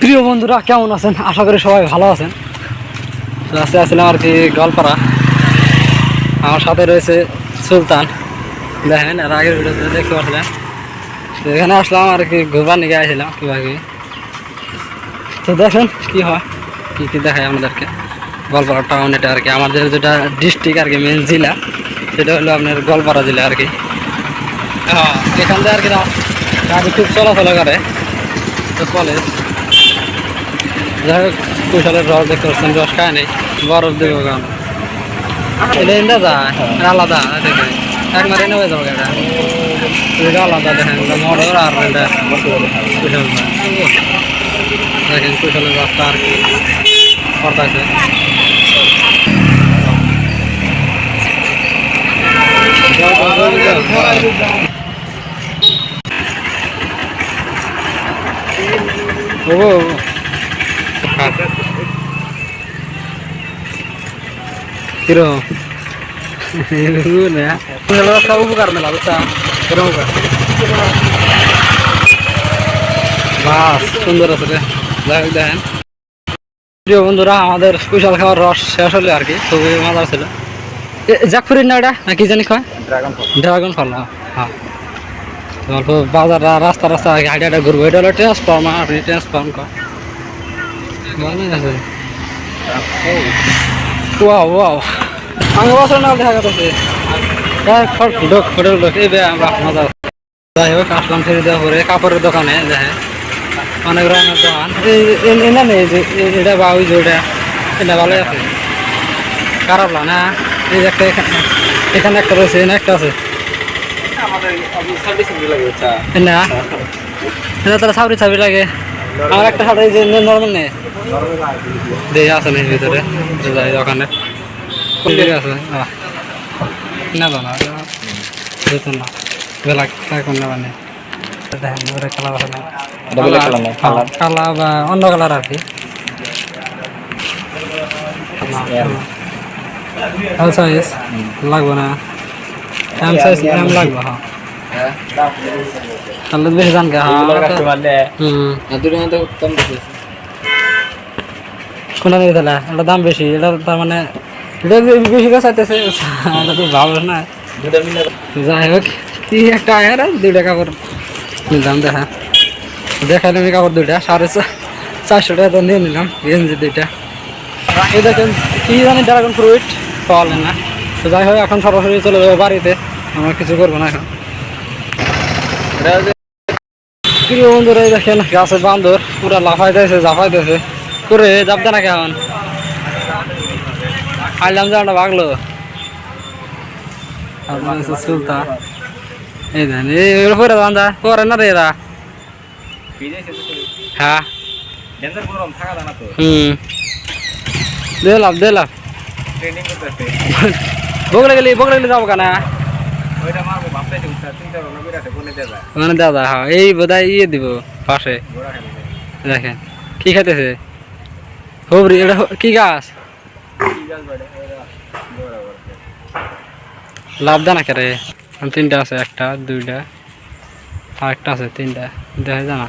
প্রিয় বন্ধুরা কেমন আছেন আশা করি সবাই ভালো আছেন আজকে আসছিলাম আর কি গলপাড়া আমার সাথে রয়েছে সুলতান দেখেন আর আগের ভিডিওতে দেখতে পাচ্ছিলেন এখানে আসলাম আর কি ঘুরবার নিয়ে আসছিলাম কীভাবে তো দেখেন কি হয়? কী কী দেখায় আমাদেরকে? গোয়ালপাড়া টাউন এটা আর কি। আমাদের যেটা ডিস্ট্রিক্ট আর কি মেন জেলা, সেটা হলো আপনার গোয়ালপাড়া জেলা আর কি। হ্যাঁ এখান থেকে আর কি গাড়ি খুব চলাচল করে। তো কলেজ যাই হোক, কুশলের রস দেখতে পাচ্ছেন, রস খায় নেই। বরফ দেবো গান এটা ইন্দা যায় আলাদা দেখেন একবারে নেবে যাব এটা। এটা আলাদা, দেখেন, এটা মোটর আর এটা দেখেন কুশলের রসটা আর কি করতেছে। উপকার মেলা বুঝছা বাস সুন্দর আছে রে। দেখেন প্রিয় বন্ধুরা আমাদের কুশাল খাওয়ার রস শেষ হলো আর কি খুবই মজা ছিল। জ্যাকফুরির না এটা না কি জানি কয়? ড্রাগন ফল হ্যাঁ হ্যাঁ। অল্প বাজার রাস্তা রাস্তা হাঁটে হাঁটে ঘুরবো এটা হলো ট্রান্সফর্ম আপনি ট্রান্সফর্ম কর। ভালোই আছে। ওয়াও ওয়াও আমি বছর না দেখা গেছে এই মজা। যাই হোক আসলাম ফেরি দেওয়া পরে কাপড়ের দোকানে দেখে। অনেক রকমের দোকান এই নেই যে এটা বা ওই যে ওটা এটা ভালোই আছে খারাপ না না এই যে একটা এখানে এখানে একটা রয়েছে এখানে একটা আছে না এটা তারা সাবরি সাবরি লাগে আমার একটা সাথে যে নর্মাল নেই দেখে আছে নেই ভিতরে যাই ওখানে কোন আছে না তো না না বেলা কোন না মানে দেখেন কালা আছে এটা বেলেগ colour না, colour। কালা বা অন্য কালার আর কি। এল সাইজ লাগবে না। এম সাইজ এম লাগবে হ্যাঁ। তাহলে বেশি দাম কে হ্যাঁ হুম। কোনটা নিয়ে তাহলে? এটা দাম বেশি এটা তার মানে এটা বেশি কাছে চাইতেছে এটা তো ভালো না। যাই হোক কি একটা আয়ার দুইটা কাপড় নিলাম দেখা দেখালাম এই কাপড় দুইটা সাড়ে চারশো টাকা নিয়ে নিলাম গেঞ্জি দুইটা এই দেখেন কি জানি ড্রাগন ফ্রুইট পাওয়া না তো যাই হোক এখন সরাসরি চলে যাব বাড়িতে আমরা কিছু করব না এখন প্রিয় বন্ধুরা দেখেন গাছের বান্দর পুরা লাফাইতেছে জাফাইতেছে করে যাবতে না কেমন আইলাম যে ভাগলো সুলতা এই দেন এই পরে বান্ধা পরে না রে এরা হ্যাঁ হুম। দিলাম দিলাম বগলে গেলি বগলে গেলি যাব কেনা? মানে দাদা হ্যাঁ এই বোধহয় ইয়ে দিব পাশে। দেখেন কি খাইতেছে? হবরি এটা কি গাছ? লাভ দেয় না কেরে? তিনটা আছে একটা দুইটা আর একটা আছে তিনটা। দেখা যায় না।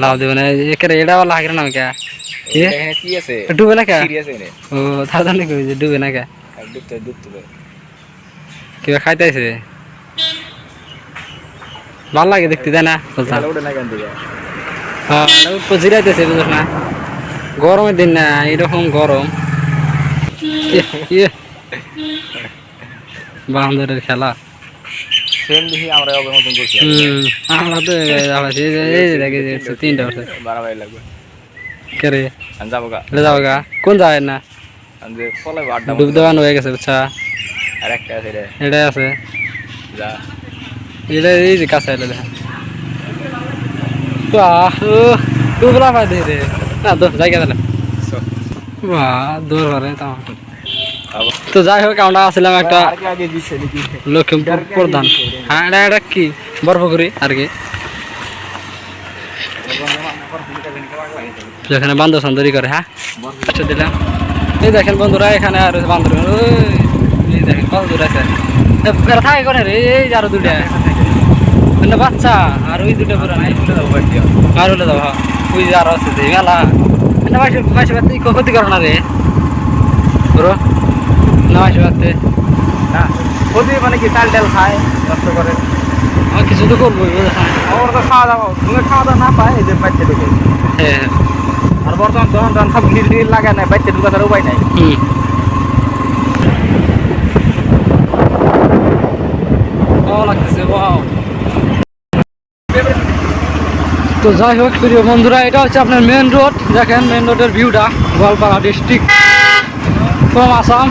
লাভ দেবে না একেরে এটা না কে? ডুবে না কে? ও ডুবে না কে? কিবা ভালো লাগে দেখতে তাই না হ্যাঁ জিরাইতেছে বুঝছ না? গরমের দিন না এরকম গরম। হুম আমরা তো আলাসি এই যে এই যে দেখে যে তিনটা বছর কে রে? যাব গা। এটা যাও গা? কোন যায় না? যে ফলে আড্ডা ডুব দেওয়ান হয়ে গেছে আর একটা আছে রে। আছে। যা। এটা এই যে কাছে এলে দেখা বাহ ডুবলা পাই দে রে। না তো জায়গা দিলে বাহ দূর তো যাই হোক আমরা আসলাম একটা লক্ষ্মীপুর প্রধান। হ্যাঁ এটা এটা কি? বরফগুড়ি আর কি। যেখানে বান্দর সান্দরি করে হ্যাঁ? আচ্ছা দিলাম। এই দেখেন বন্ধুরা এখানে আর বান্দর ওই, এই দেখেন কত দূর আছে? এরা থাকে করে রে? এই আরও দুটা মানে বাচ্চা আর ওই দুটো পুরো নাই। আর হলে যাব ওই যে আরও আছে মেলা। মাসে বাড়তে ক্ষতি করো না রে। পুরো না মানে কি চাল খায় কষ্ট করে। আমার কিছু তো করব আমার তো খাওয়া দাওয়া তুমি খাওয়া দাওয়া না পায় এই যে বাচ্চা ঢুকে। হ্যাঁ আর বর্তমান যখন তখন সব গিল টিল লাগে না বাচ্চা ঢুকে তার উপায় নাই। লাগতেছে ওয়াও তো যাই হোক প্রিয় বন্ধুরা এটা হচ্ছে আপনার মেন রোড দেখেন মেন রোডের ভিউটা গোয়ালপাড়া ডিস্ট্রিক্ট ফ্রম আসাম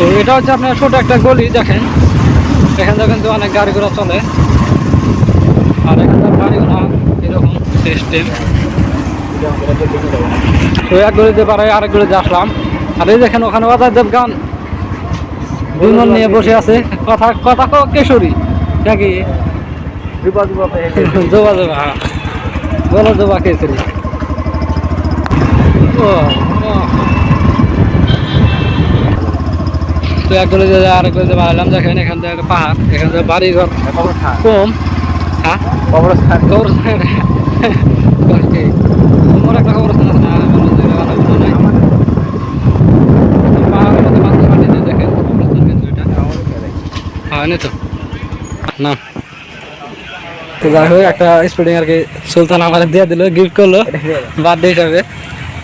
তো এটা হচ্ছে আপনার ছোট একটা গলি, দেখেন। এখান থেকে কিন্তু অনেক গাড়ি ঘোড়া চলে। আর এখানকার গাড়ি ঘোড়া এরকম সিস্টেম। তো এক গলিতে পারে, আরেক গলিতে আসলাম। আর এই দেখেন, ওখানে অজয় দেবগান বিমল নিয়ে বসে আছে। কথা কথা কেশরী। নাকি? জোবা জোবা হ্যাঁ। বলো জোবা কেশরী। ও ও। তো এক আরেক বাড়ালাম দেখেন এখান থেকে একটা পাহাড় এখান থেকে বাড়ি ঘর কম। হ্যাঁ? কবরস্থান। কবরস্থান। তোমার একটা কবরস্থান আছে না? হ্যাঁ। নে তো। না। তো যাই হোক একটা স্পোর্টিং আর কি সুলতান আমার দিয়ে দিল গিফট করল। বার্থডে হিসাবে।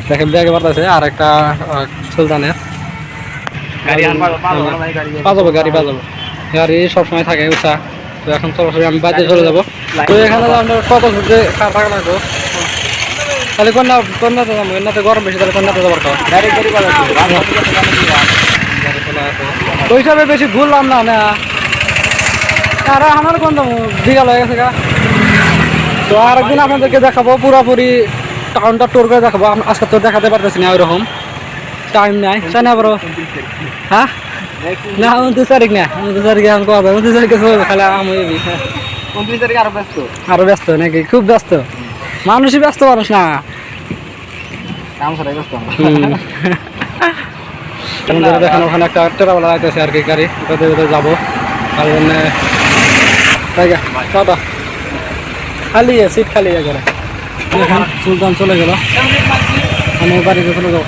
দেখেন ব্যাগে বাড়তেছে। আর একটা সুলতানের। পাজাবো গাড়ি। পাজাবো গাড়ি সবসময় থাকে উষা তো এখন সরাসরি আমি বাড়িতে চলে যাব। তো এখানে আমরা কত ঘুরতে থাকা লাগবো? তাহলে কন্যা কন্যাতে যাব কন্যাতে গরম বেশি তাহলে যাবার কথা। গাড়ি গাড়ি পাবো তো হিসাবে বেশি ঘুরলাম না না। আর আমার কোন বিকাল হয়ে গেছে গা। তো আরেকদিন আপনাদেরকে দেখাবো পুরোপুরি টাউনটা টোর করে দেখাবো। আজকে তো দেখাতে পারতেছি না ওইরকম। টাইম নাই। চাই না হ্যাঁ না উনত্রিশ তারিখ না উনত্রিশ তারিখে আমি কথা উনত্রিশ তারিখে খালি আমি উনত্রিশ তারিখে আরও ব্যস্ত? আরও ব্যস্ত নাকি? খুব ব্যস্ত। মানুষই ব্যস্ত মানুষ না। কাম সরাই ব্যস্ত দেখেন ওখানে একটা টেরাওয়ালা রাইতেছে আর কি গাড়ি ওটাতে ওটাতে যাব। তার জন্য টাটা খালি সিট খালি করে সুলতান চলে গেল। আমি বাড়িতে চলে যাব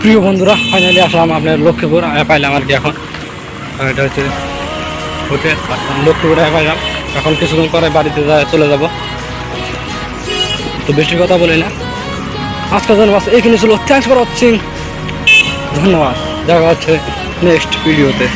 প্রিয় বন্ধুরা ফাইনালি আসলাম আপনার লক্ষ্মীপুর পাইলাম আর কি এখন। এটা হচ্ছে হোটেল লক্ষ্মীপুরে পাইলাম। এখন কিছুক্ষণ পরে বাড়িতে চলে যাব। তো বেশি কথা বলি না। আজকের জন্য বাস এইখানে ছিল। থ্যাংকস ফর ওয়াচিং ধন্যবাদ। দেখা হচ্ছে নেক্সট ভিডিওতে